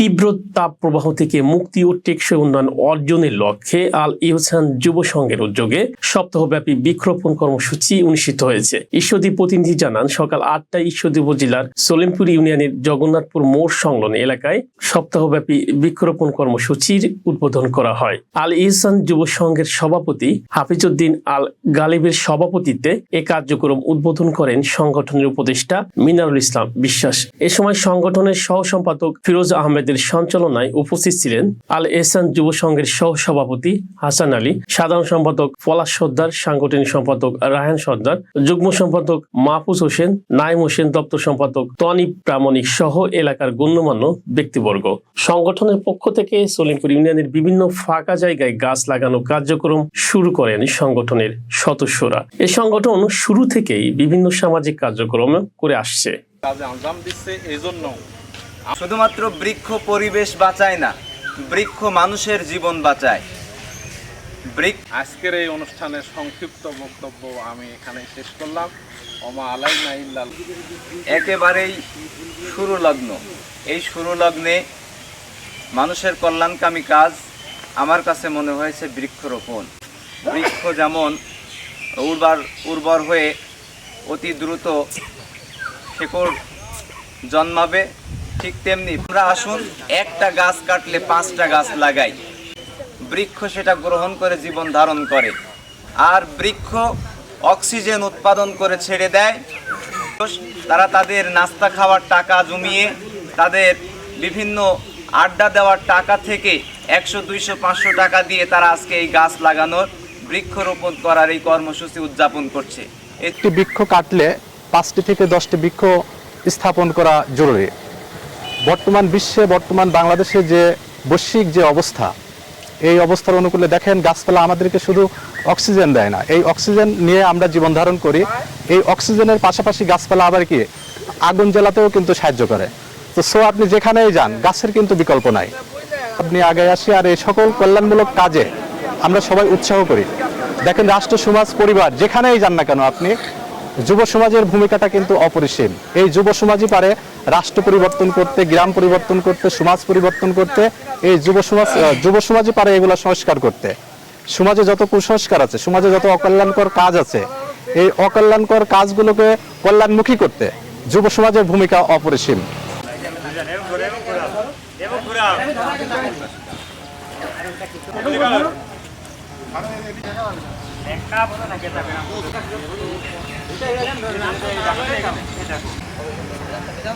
তীব্র তাপ প্রবাহ থেকে মুক্তি ও টেকসই উন্নয়ন অর্জনের লক্ষ্যে আল ইহসান যুব সংঘের উদ্যোগে সপ্তাহব্যাপী বৃক্ষরোপণ কর্মসূচি অনুষ্ঠিত হয়েছে। ঈশ্বরদী প্রতিনিধি জানান, সকাল আটটায় ঈশ্বরদী উপজেলার সলিমপুর ইউনিয়নের জগন্নাথপুর মোড় সংলগ্ন এলাকায় সপ্তাহব্যাপী বৃক্ষরোপণ কর্মসূচির উদ্বোধন করা হয়। আল ইহসান যুব সংঘের সভাপতি হাফিজউদ্দিন আল গালিবের সভাপতিত্বে এ কার্যক্রম উদ্বোধন করেন সংগঠনের উপদেষ্টা মিনারুল ইসলাম বিশ্বাস। এ সময় সংগঠনের সহ সম্পাদক ফিরোজ আহমেদের সঞ্চালনায় উপস্থিত ছিলেন আল এহসান যুব সংঘের সহ সভাপতি হাসান আলী, সাধারণ সম্পাদক পলাশ সর্দার, সাংগঠনিক সম্পাদক রায়হান সর্দার, যুগ্ম সম্পাদক মাহফুজ হোসেন নাইম হোসেন দপ্তর সম্পাদক তনি প্রামাণিক সহ এলাকার গণ্যমান্য ব্যক্তিবর্গ। সংগঠনের পক্ষ থেকে সলিমপুর ইউনিয়নের বিভিন্ন ফাঁকা জায়গায় গাছ লাগানো কার্যক্রম শুরু করেন সংগঠনের সদস্যরা। এই সংগঠন শুরু থেকেই বিভিন্ন সামাজিক কার্যক্রম করে আসছে। কাজে আঞ্জাম দিচ্ছে এই শুধুমাত্র বৃক্ষ পরিবেশ বাঁচায় না বৃক্ষ মানুষের জীবন বাঁচায়। বৃক্ষ আজকের এই অনুষ্ঠানের সংক্ষিপ্ত বক্তব্য আমি এখানে শেষ করলাম। ওমা আলাইনা ইল্লাল একেবারেই শুরু লগ্ন এই শুরু লগ্নে মানুষের কল্যাণকামী কাজ আমার কাছে মনে হয়েছে বৃক্ষরোপণ। বৃক্ষ যেমন উর্বর উর্বর হয়ে অতি দ্রুত শেকড় জন্মাবে ঠিক তেমনি আমরা আসুন, একটা গাছ কাটলে পাঁচটা গাছ লাগাই। বৃক্ষ সেটা গ্রহণ করে জীবন ধারণ করে। আর বৃক্ষ অক্সিজেন উৎপাদন করে ছেড়ে দেয়। তারা তাদের নাস্তা খাওয়ার টাকা জমিয়ে তাদের বিভিন্ন আড্ডা দেওয়ার টাকা থেকে একশো, দুইশো, পাঁচশো টাকা দিয়ে তারা আজকে এই গাছ লাগানোর বৃক্ষরোপণ করার এই কর্মসূচি উদযাপন করছে। একটি বৃক্ষ কাটলে পাঁচটি থেকে দশটি বৃক্ষ স্থাপন করা জরুরি। বর্তমান বিশ্বে, বর্তমান বাংলাদেশে যে বৈশ্বিক যে অবস্থা, এই অবস্থার অনুকূলে দেখেন গাছপালা আমাদেরকে শুধু অক্সিজেন দেয় না। এই অক্সিজেন নিয়ে আমরা জীবন ধারণ করি। এই অক্সিজেনের পাশাপাশি গাছপালা আবার কি, আগুন জ্বালাতেও কিন্তু সাহায্য করে। তো সো আপনি যেখানেই যান, গাছের কিন্তু বিকল্প নাই। আপনি আগে আসি আর এই সকল কল্যাণমূলক কাজে আমরা সবাই উৎসাহ করি। দেখেন রাষ্ট্র, সমাজ, পরিবার, যেখানেই যান না কেন আপনি যুব সমাজের ভূমিকাটা কিন্তু অপরিসীম। এই যুব সমাজই পারে রাষ্ট্র পরিবর্তন করতে, গ্রাম পরিবর্তন করতে, সমাজ পরিবর্তন করতে, এই যুব সমাজ যুব সমাজই পারে এগুলো সংস্কার করতে। সমাজে যত কুসংস্কার আছে, সমাজে যত অকল্যাণকর কাজ আছে, এই অকল্যাণকর কাজগুলোকে কল্যাণমুখী করতে যুব সমাজের ভূমিকা অপরিসীম। এটা